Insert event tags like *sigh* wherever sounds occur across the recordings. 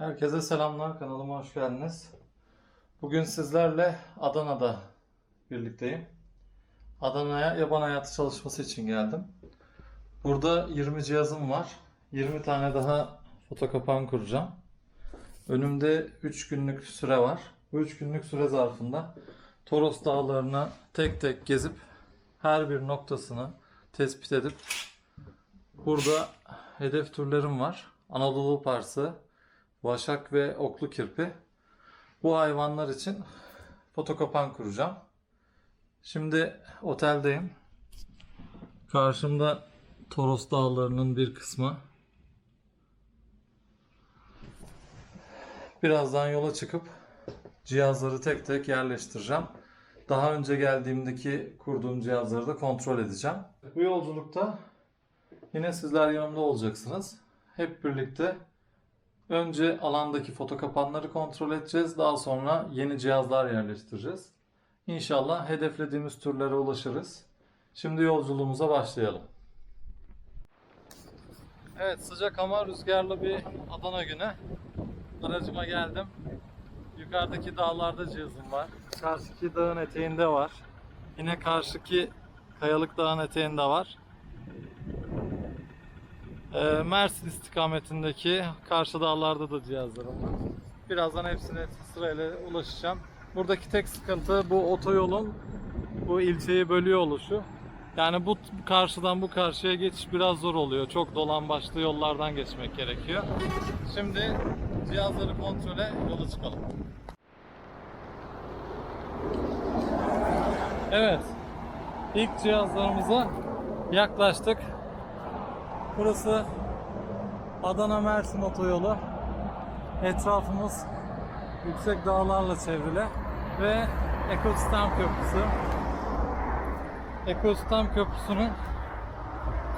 Herkese selamlar, kanalıma hoş geldiniz. Bugün sizlerle Adana'da birlikteyim. Adana'ya yaban hayatı çalışması için geldim. Burada 20 cihazım var. 20 tane daha fotokapan kuracağım. Önümde 3 günlük süre var. Bu 3 günlük süre zarfında Toros dağlarını tek tek gezip her bir noktasını tespit edip burada hedef türlerim var. Anadolu parsı, Vaşak ve oklu kirpi. Bu hayvanlar için fotokapan kuracağım. Şimdi oteldeyim. Karşımda Toros Dağları'nın bir kısmı. Birazdan yola çıkıp cihazları tek tek yerleştireceğim. Daha önce geldiğimdeki kurduğum cihazları da kontrol edeceğim. Bu yolculukta yine sizler yanımda olacaksınız. Hep birlikte Önce alandaki fotokapanları kontrol edeceğiz. Daha sonra yeni cihazlar yerleştireceğiz. İnşallah hedeflediğimiz türlere ulaşırız. Şimdi yolculuğumuza başlayalım. Evet sıcak ama rüzgarlı bir Adana günü. Aracıma geldim. Yukarıdaki dağlarda cihazım var. Karşıki dağın eteğinde var. Yine karşıki kayalık dağın eteğinde var. Ee, Mersin istikametindeki karşı dağlarda da cihazlarım var. Birazdan hepsine sırayla ulaşacağım. Buradaki tek sıkıntı bu otoyolun bu ilçeyi bölüyor oluşu. Yani bu karşıdan bu karşıya geçiş biraz zor oluyor. Çok dolan başlı yollardan geçmek gerekiyor. Şimdi cihazları kontrole yola çıkalım. Evet. İlk cihazlarımıza yaklaştık. Burası Adana Mersin otoyolu. Etrafımız yüksek dağlarla çevrili ve ekosistem köprüsü. Ekosistem köprüsünün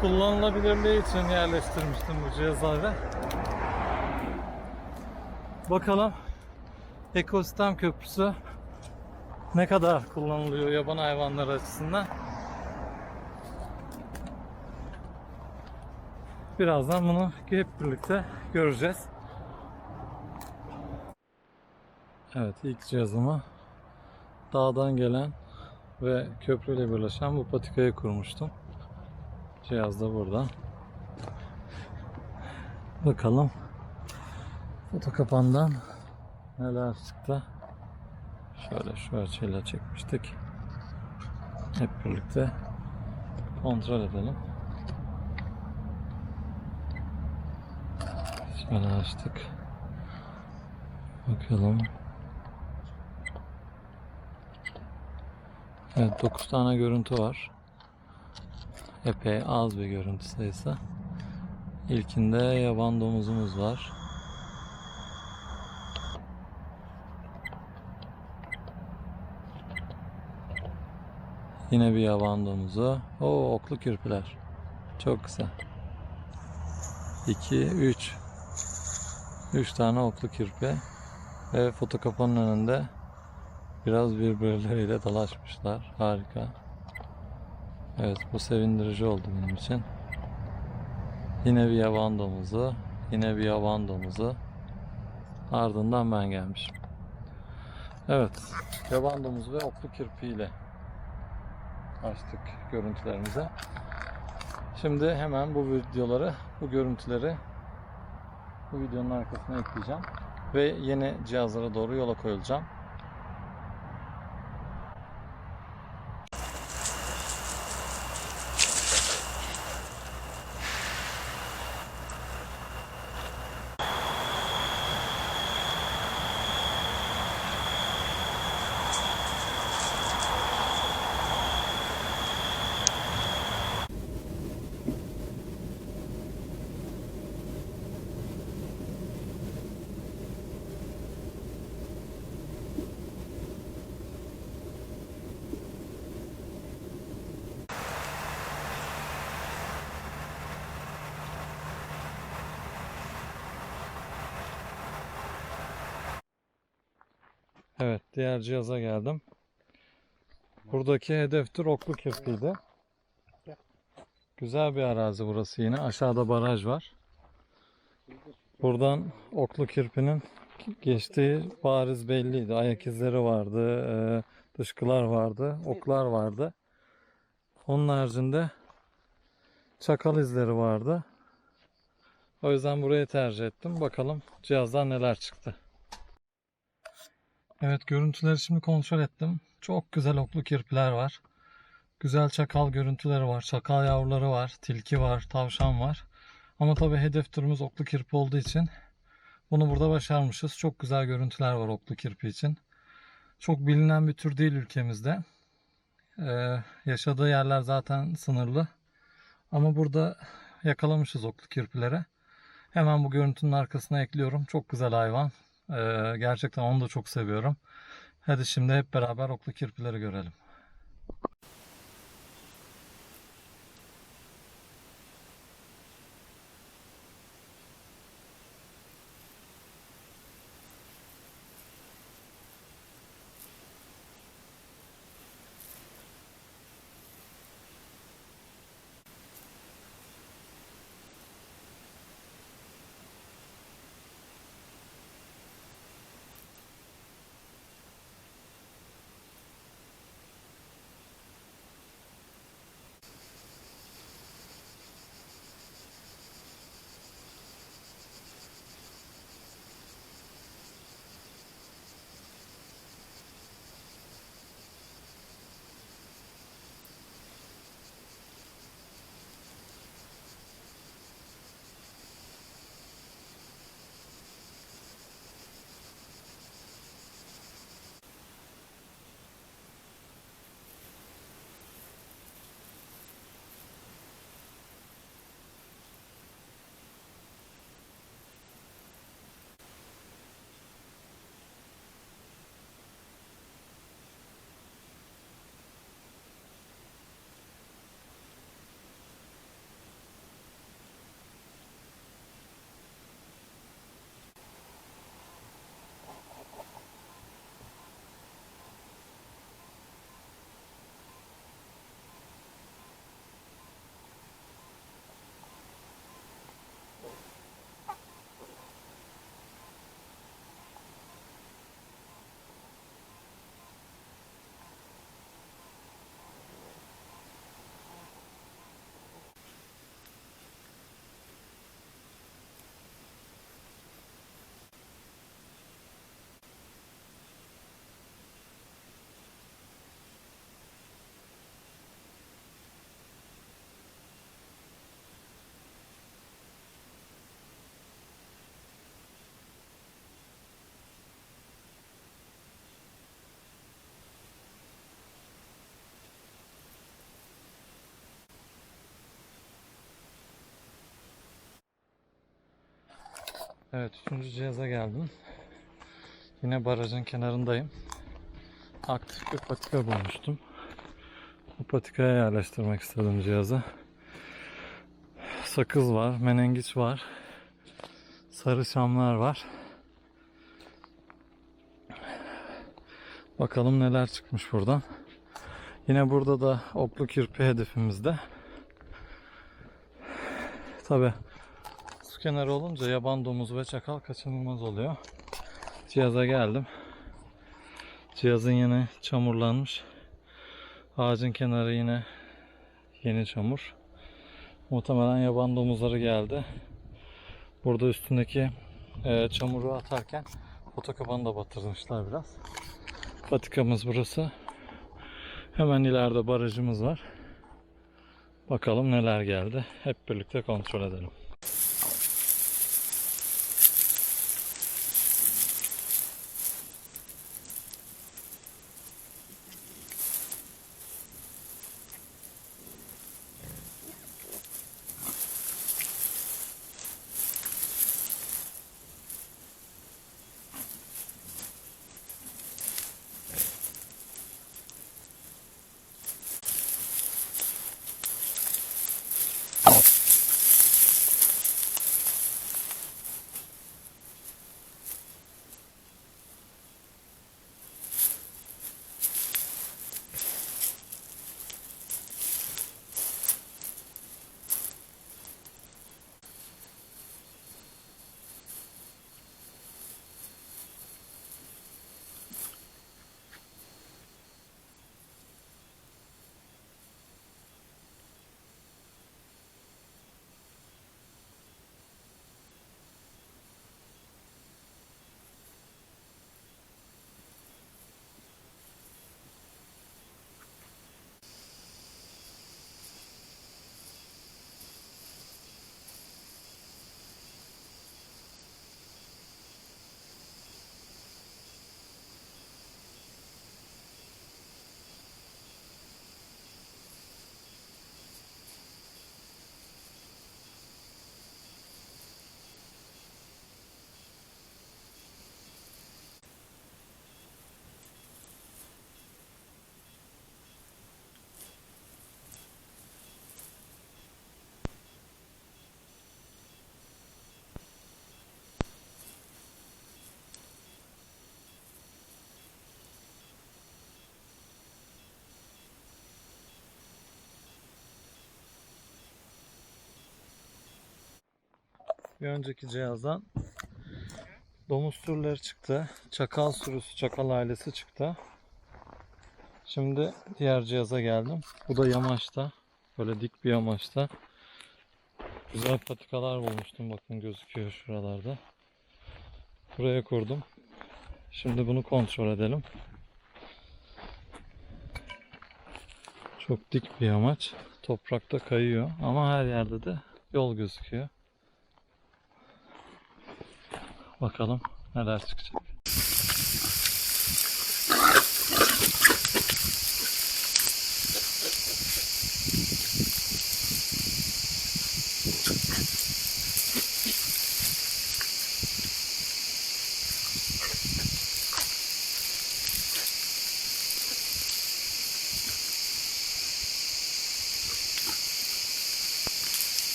kullanılabilirliği için yerleştirmiştim bu cihazları. Bakalım ekosistem köprüsü ne kadar kullanılıyor yaban hayvanları açısından. Birazdan bunu hep birlikte göreceğiz. Evet ilk cihazımı dağdan gelen ve köprüyle birleşen bu patikayı kurmuştum. Cihaz da burada. Bakalım fotokapandan neler çıktı. Şöyle şu açıyla çekmiştik. Hep birlikte kontrol edelim. Şöyle açtık. Bakalım. Evet 9 tane görüntü var. Epey az bir görüntü sayısı. İlkinde yaban domuzumuz var. Yine bir yaban domuzu. Oo oklu kirpiler. Çok güzel. 2, 3. 3 tane oklu kirpi. Ve fotokapanın önünde biraz birbirleriyle dalaşmışlar. Harika. Evet bu sevindirici oldu benim için. Yine bir yaban domuzu. Yine bir yaban domuzu. Ardından ben gelmişim. Evet. Yaban domuzu ve oklu kirpiyle açtık görüntülerimize. Şimdi hemen bu videoları, bu görüntüleri bu videonun arkasına ekleyeceğim. Ve yeni cihazlara doğru yola koyulacağım. Evet, diğer cihaza geldim. Buradaki hedef tür oklu kirpiydi. Güzel bir arazi burası yine. Aşağıda baraj var. Buradan oklu kirpinin geçtiği bariz belliydi. Ayak izleri vardı, e, dışkılar vardı, oklar vardı. Onun haricinde çakal izleri vardı. O yüzden burayı tercih ettim. Bakalım cihazdan neler çıktı. Evet görüntüleri şimdi kontrol ettim. Çok güzel oklu kirpiler var. Güzel çakal görüntüleri var. Çakal yavruları var. Tilki var. Tavşan var. Ama tabii hedef turumuz oklu kirpi olduğu için bunu burada başarmışız. Çok güzel görüntüler var oklu kirpi için. Çok bilinen bir tür değil ülkemizde. Ee, yaşadığı yerler zaten sınırlı. Ama burada yakalamışız oklu kirpileri. Hemen bu görüntünün arkasına ekliyorum. Çok güzel hayvan. Ee, gerçekten onu da çok seviyorum. Hadi şimdi hep beraber oklu kirpileri görelim. Evet, üçüncü cihaza geldim. Yine barajın kenarındayım. Aktif bir patika bulmuştum. Bu patikaya yerleştirmek istedim cihazı. Sakız var, menengiç var. Sarı şamlar var. Bakalım neler çıkmış buradan. Yine burada da oklu kirpi hedefimizde. Tabi kenarı olunca yaban domuzu ve çakal kaçınılmaz oluyor. Cihaza geldim. Cihazın yine çamurlanmış. Ağacın kenarı yine yeni çamur. Muhtemelen yaban domuzları geldi. Burada üstündeki e, çamuru atarken fotokabanı da batırmışlar biraz. Patikamız burası. Hemen ileride barajımız var. Bakalım neler geldi. Hep birlikte kontrol edelim. Bir önceki cihazdan domuz türleri çıktı. Çakal sürüsü, çakal ailesi çıktı. Şimdi diğer cihaza geldim. Bu da yamaçta. Böyle dik bir yamaçta. Güzel patikalar bulmuştum. Bakın gözüküyor şuralarda. Buraya kurdum. Şimdi bunu kontrol edelim. Çok dik bir yamaç. Toprakta kayıyor ama her yerde de yol gözüküyor. Bakalım neler çıkacak.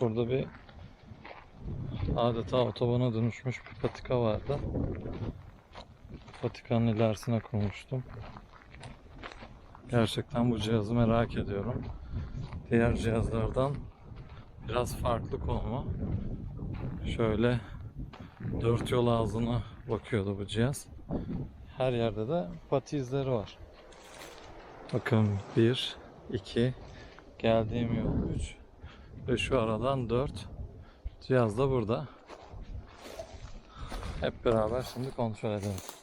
Burada bir adeta otobana dönüşmüş bir patika vardı. Patikanın ilerisine kurmuştum. Gerçekten bu cihazı merak ediyorum. Diğer cihazlardan biraz farklı konuma. Şöyle dört yol ağzına bakıyordu bu cihaz. Her yerde de pati izleri var. Bakın 1, 2, geldiğim yol 3, ve şu aradan 4 cihaz da burada. Hep beraber şimdi kontrol edelim.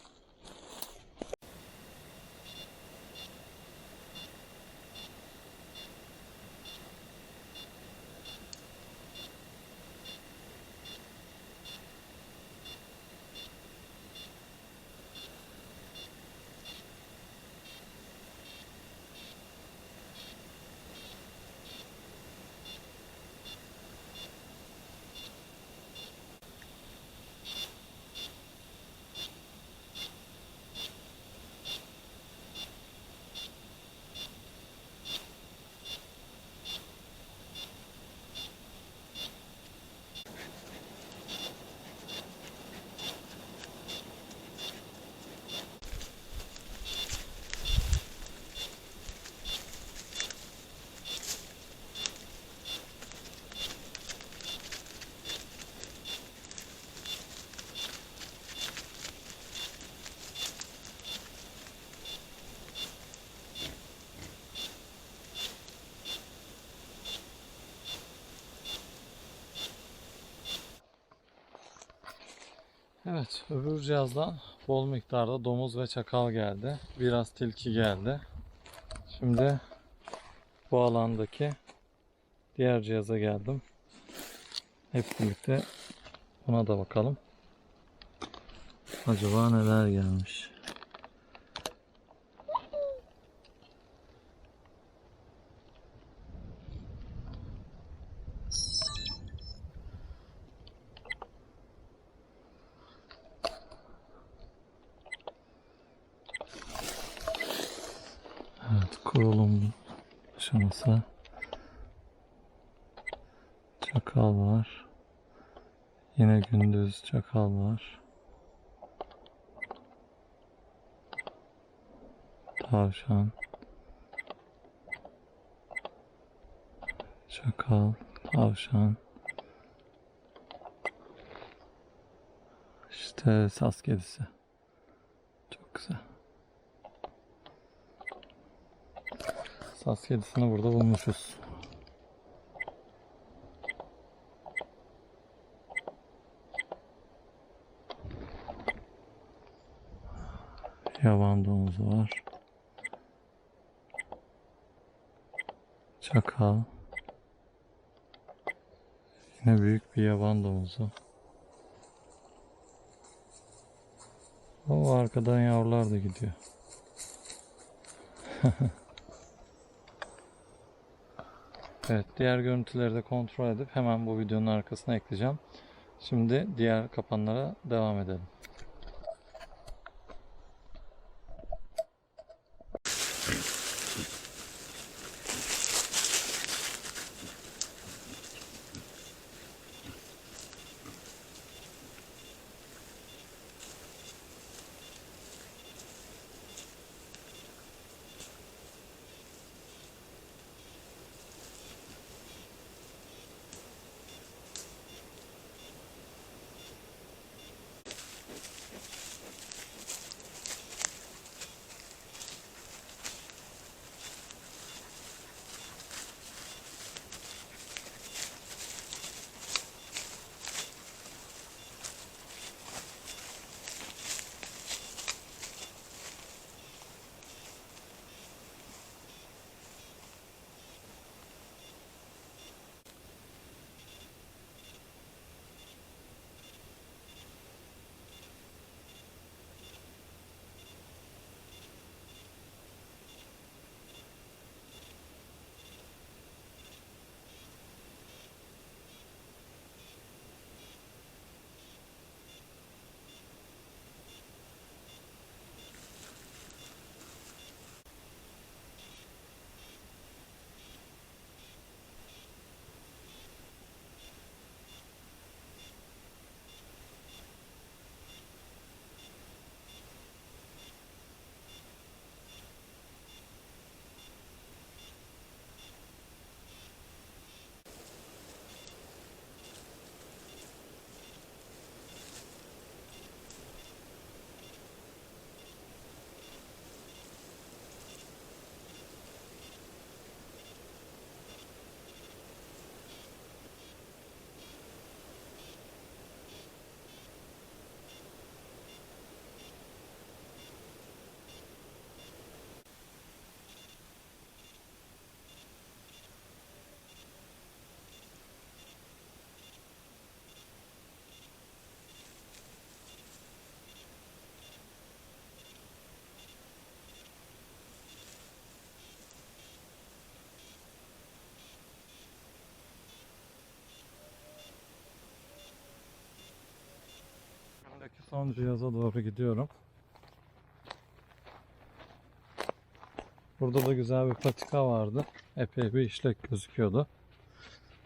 Evet, öbür cihazdan bol miktarda domuz ve çakal geldi. Biraz tilki geldi. Şimdi bu alandaki diğer cihaza geldim. Hep birlikte buna da bakalım. Acaba neler gelmiş? Evet, kurulum aşaması. Çakal var. Yine gündüz çakal var. Tavşan. Çakal, tavşan. İşte sas kedisi. Çok güzel. Sas kedisini burada bulmuşuz. Yaban domuzu var. Çakal. Yine büyük bir yaban domuzu. O arkadan yavrular da gidiyor. *laughs* Evet, diğer görüntüleri de kontrol edip hemen bu videonun arkasına ekleyeceğim. Şimdi diğer kapanlara devam edelim. Son cihaza doğru gidiyorum. Burada da güzel bir patika vardı. Epey bir işlek gözüküyordu.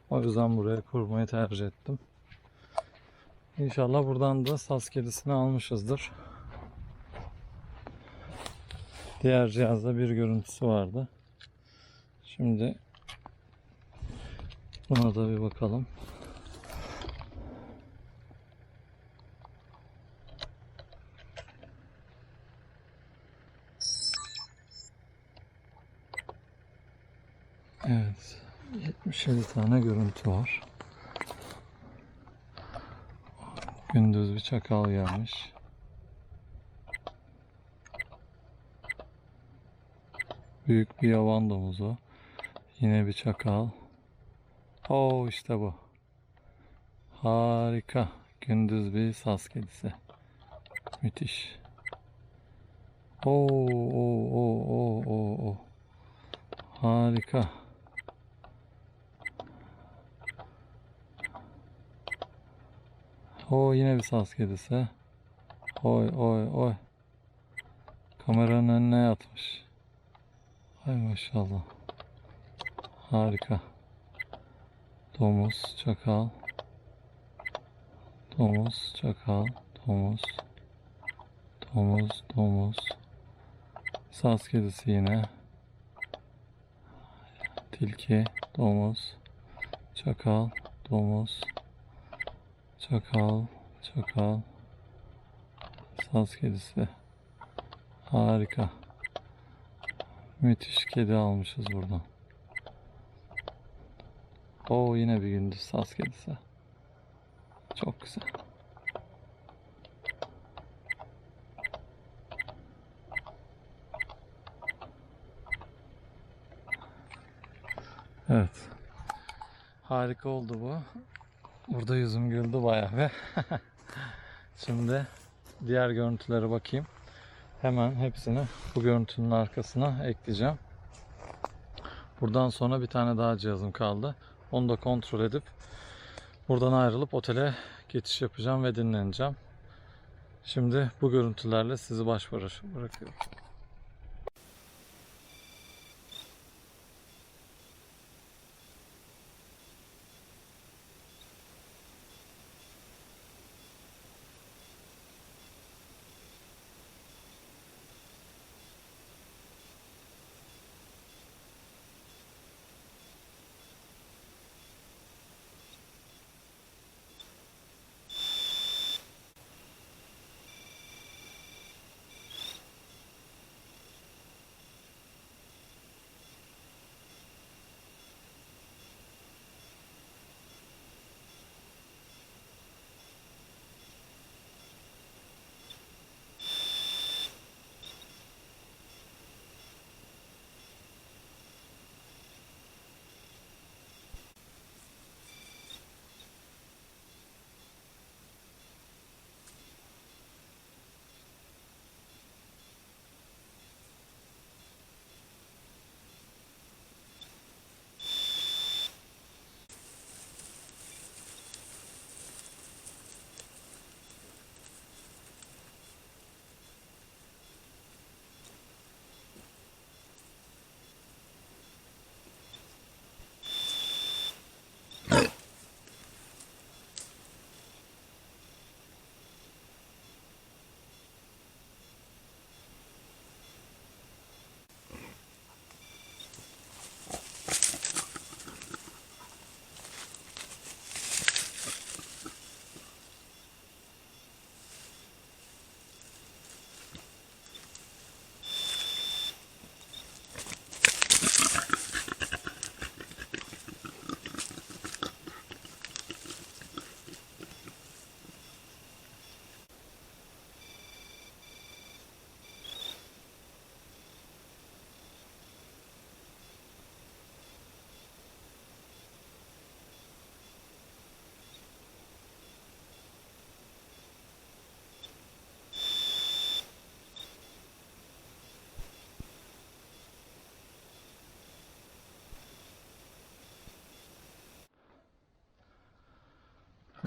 O yüzden buraya kurmayı tercih ettim. İnşallah buradan da saz kedisini almışızdır. Diğer cihazda bir görüntüsü vardı. Şimdi buna da bir bakalım. Evet. 77 tane görüntü var. Gündüz bir çakal gelmiş. Büyük bir yaban domuzu. Yine bir çakal. Oo işte bu. Harika. Gündüz bir saz kedisi. Müthiş. Oo, oo, oo, oo, oo. Harika. O yine bir saz kedisi. Oy oy oy. Kameranın önüne yatmış. Ay maşallah. Harika. Domuz, çakal. Domuz, çakal, domuz. Domuz, domuz. Saz kedisi yine. Tilki, domuz, çakal, domuz, çakal, çakal, saz kedisi. Harika. Müthiş kedi almışız buradan. O yine bir gündüz saz kedisi. Çok güzel. Evet. Harika oldu bu. Burada yüzüm güldü bayağı bir. *laughs* Şimdi diğer görüntülere bakayım. Hemen hepsini bu görüntünün arkasına ekleyeceğim. Buradan sonra bir tane daha cihazım kaldı. Onu da kontrol edip buradan ayrılıp otele geçiş yapacağım ve dinleneceğim. Şimdi bu görüntülerle sizi baş bırakıyorum.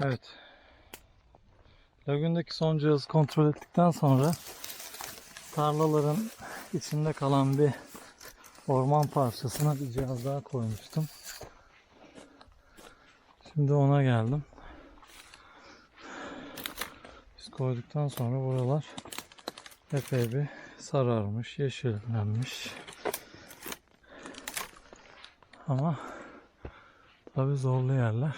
Evet. Lagündeki son cihazı kontrol ettikten sonra tarlaların içinde kalan bir orman parçasına bir cihaz daha koymuştum. Şimdi ona geldim. Biz koyduktan sonra buralar epey bir sararmış, yeşillenmiş. Ama tabi zorlu yerler.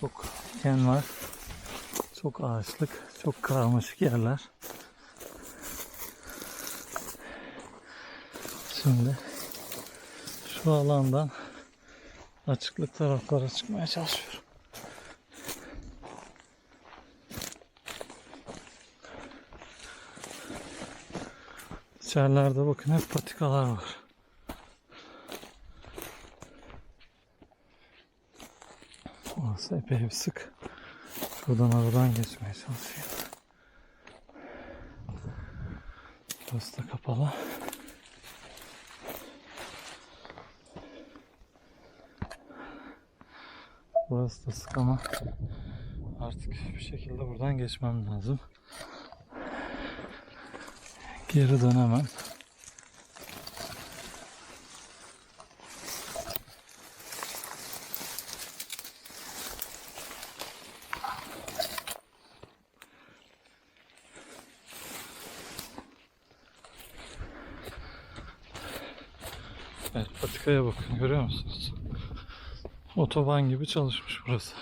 Çok diken var. Çok ağaçlık, çok karmaşık yerler. Şimdi şu alandan açıklık taraflara çıkmaya çalışıyorum. İçerilerde bakın hep patikalar var. Orası epey bir sık. Şuradan aradan geçmeye çalışıyorum. Burası da kapalı. Burası da sık ama artık bir şekilde buradan geçmem lazım. Geri dönemem. Patikaya bakın görüyor musunuz? Otoban gibi çalışmış burası.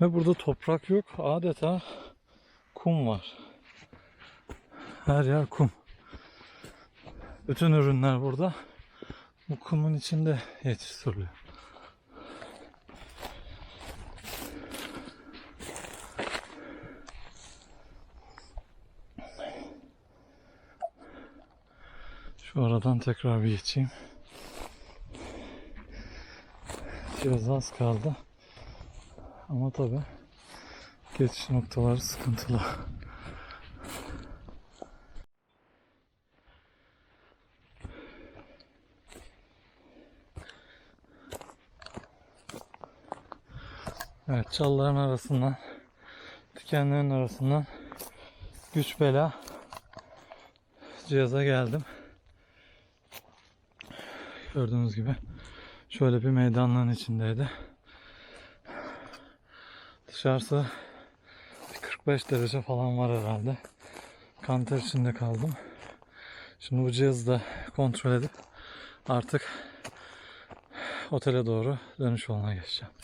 Ve burada toprak yok. Adeta kum var. Her yer kum. Bütün ürünler burada. Bu kumun içinde yetiştiriliyor. Şu aradan tekrar bir geçeyim. Biraz az kaldı. Ama tabi geçiş noktaları sıkıntılı. Evet çalıların arasından dikenlerin arasından güç bela cihaza geldim. Gördüğünüz gibi şöyle bir meydanlığın içindeydi. Dışarısı bir 45 derece falan var herhalde. Kanter içinde kaldım. Şimdi bu cihazı da kontrol edip artık otele doğru dönüş yoluna geçeceğim.